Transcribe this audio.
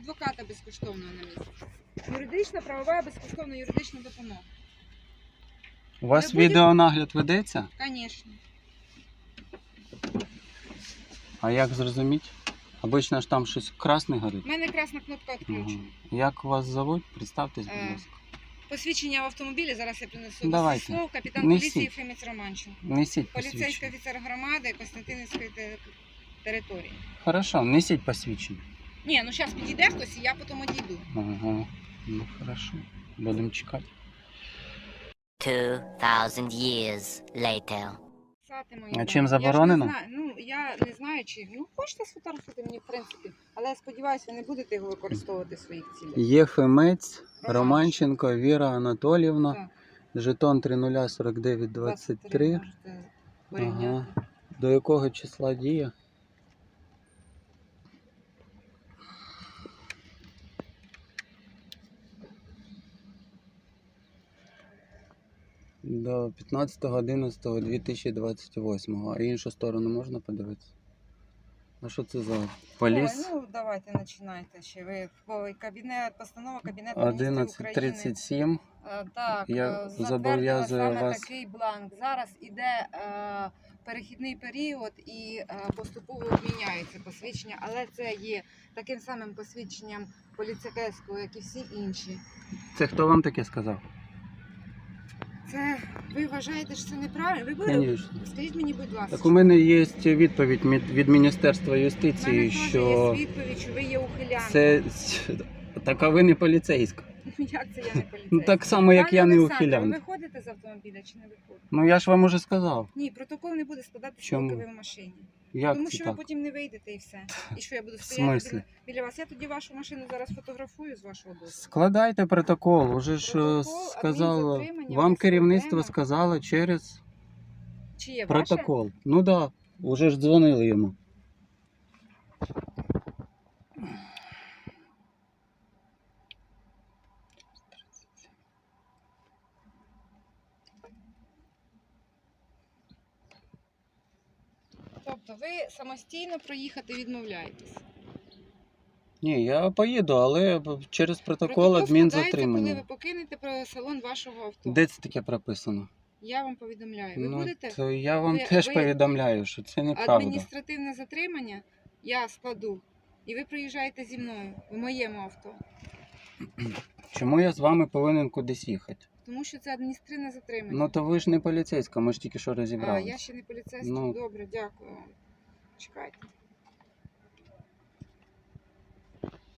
адвоката безкоштовного на місці. Юридична, правова, безкоштовна юридична допомога. У вас будете- відеонагляд ведеться? Звісно. А як зрозуміти? Обично ж там щось красне горить. У мене красна кнопка відключена. Ага. Як вас зовуть? Представтесь, будь Е, ласка. Посвідчення в автомобілі, зараз я принесу Давайте. слов, капітан Несіть. поліції Фемець Романченко. Несіть Поліцейський посвідчення. офіцер громади Костянтинівської те- території. Хорошо, несіть посвідчення. Ні, ну зараз підійде хтось і я потім одійду. Ага. Ну хорошо. Будемо чекати. 2,000 years later. Писати мої А дані. чим Я ж не заборонено? знаю, Ну я не знаю, чи ну хочете сфотографувати мені в принципі, але я сподіваюся, ви не будете його використовувати в своїх цілях. Єфемець Романченко. Романченко Віра Анатоліївна. Так. Жетон 304923. можете порівняти. Ага. До якого числа діє? До 15.11.2028. А іншу сторону можна подивитися? А що це за поліс? Ой, ну давайте починайте ще. Ви в кабінет, постанова Кабінету міністрів України. 11.37. Е, Так, Я е, затвердила зобов'язую саме вас- такий бланк. Зараз іде е, перехідний період і е, поступово обміняється посвідчення, але це є таким самим посвідченням поліцейського, як і всі інші. Це хто вам таке сказав? Це ви вважаєте, що це неправильно? Ви були? Звісно. Скажіть мені, будь ласка. Так у мене є відповідь мід- від Міністерства У мене юстиції, теж що є відповідь, що ви є ухилянком. це. Так, а ви не поліцейська. Ну, Як це я не поліцейська? Ну так само, як Пане я не Олександре. Ви виходите з автомобіля чи не виходите? Ну я ж вам уже сказав. Ні, протокол не буде складати, Чому? поки ви в машині. Як Тому це що так? ви потім не вийдете і все. І що я буду стояти смислі? біля, біля вас? Я тоді вашу машину зараз фотографую з вашого дозволу. Складайте протокол. Уже ж е, Протокол сказала. адмінзатримання Вам без керівництво проблем. сказало через Чи є ваше? протокол. Ну так, да, уже ж дзвонили йому. Тобто ви самостійно проїхати відмовляєтесь. Ні, я поїду, але через протокол складається, коли ви покинете про салон вашого авто. Де це таке прописано? Я вам повідомляю. Ви ну, будете то я вам ви- теж ви- повідомляю, що це неправда. адміністративне затримання, я складу. І ви приїжджаєте зі мною в моєму авто. Чому я з вами повинен кудись їхати? Тому що це адміністративне затримання. Ну то ви ж не поліцейська, ми ж тільки що а, я ще не поліцейський. Ну. Добре, дякую. Чекайте.